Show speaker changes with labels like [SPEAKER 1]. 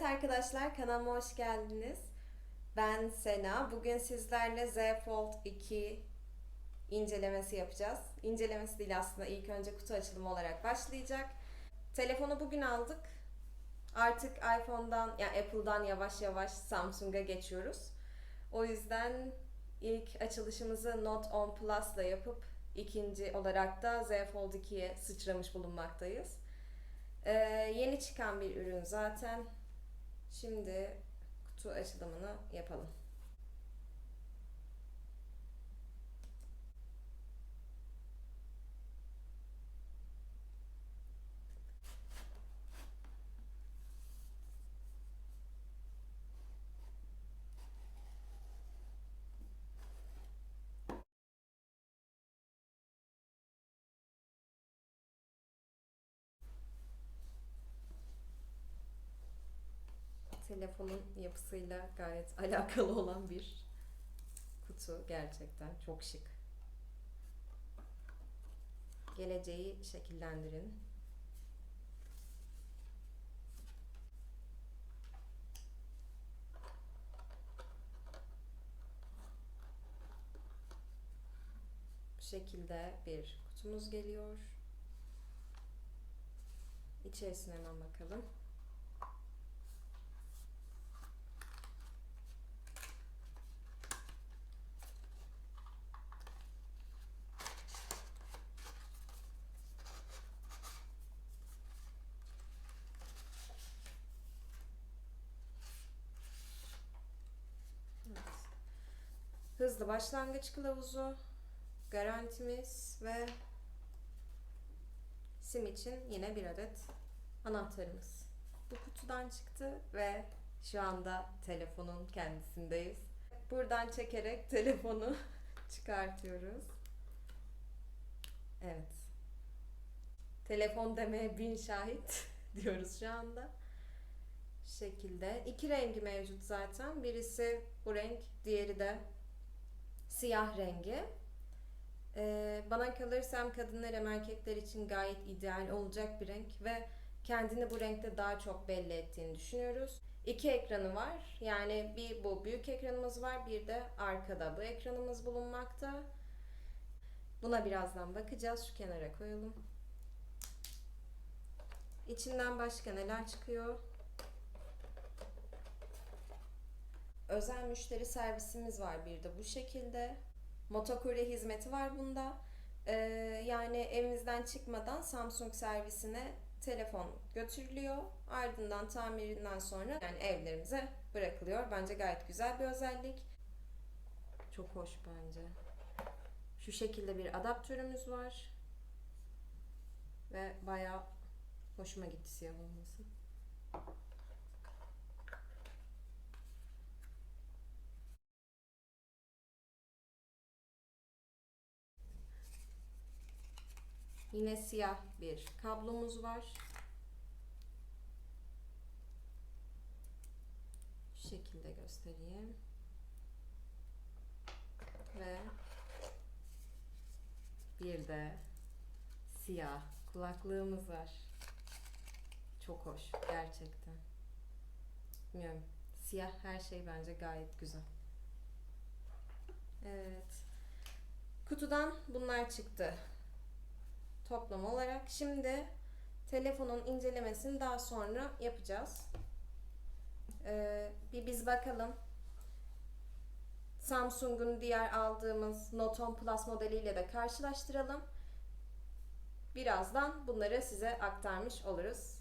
[SPEAKER 1] Evet arkadaşlar kanalıma hoş geldiniz. Ben Sena. Bugün sizlerle Z Fold 2 incelemesi yapacağız. İncelemesi değil aslında ilk önce kutu açılımı olarak başlayacak. Telefonu bugün aldık. Artık iPhone'dan yani Apple'dan yavaş yavaş Samsung'a geçiyoruz. O yüzden ilk açılışımızı Note 10 Plus'la yapıp ikinci olarak da Z Fold 2'ye sıçramış bulunmaktayız. Ee, yeni çıkan bir ürün zaten. Şimdi kutu açılımını yapalım. Telefonun yapısıyla gayet alakalı olan bir kutu gerçekten çok şık. Geleceği şekillendirin. Bu şekilde bir kutumuz geliyor. İçerisine hemen bakalım. Evet. Hızlı başlangıç kılavuzu, garantimiz ve sim için yine bir adet anahtarımız. Bu kutudan çıktı ve şu anda telefonun kendisindeyiz. Buradan çekerek telefonu çıkartıyoruz. Evet. Telefon demeye bin şahit diyoruz şu anda. Şu şekilde. iki rengi mevcut zaten. Birisi bu renk, diğeri de siyah rengi. Ee, bana kalırsam kadınlar hem erkekler için gayet ideal olacak bir renk ve kendini bu renkte daha çok belli ettiğini düşünüyoruz. İki ekranı var. Yani bir bu büyük ekranımız var, bir de arkada bu ekranımız bulunmakta. Buna birazdan bakacağız. Şu kenara koyalım. İçinden başka neler çıkıyor? Özel müşteri servisimiz var bir de bu şekilde. Motokurye hizmeti var bunda. Ee, yani evimizden çıkmadan Samsung servisine telefon götürülüyor. Ardından tamirinden sonra yani evlerimize bırakılıyor. Bence gayet güzel bir özellik. Çok hoş bence. Şu şekilde bir adaptörümüz var. Ve bayağı hoşuma gitti siyah olması. Yine siyah bir kablomuz var. Şu şekilde göstereyim. Ve bir de siyah kulaklığımız var. Çok hoş gerçekten. Bilmiyorum. Siyah her şey bence gayet güzel. Evet. Kutudan bunlar çıktı toplam olarak. Şimdi telefonun incelemesini daha sonra yapacağız. Ee, bir biz bakalım. Samsung'un diğer aldığımız Note 10 Plus modeliyle de karşılaştıralım. Birazdan bunları size aktarmış oluruz.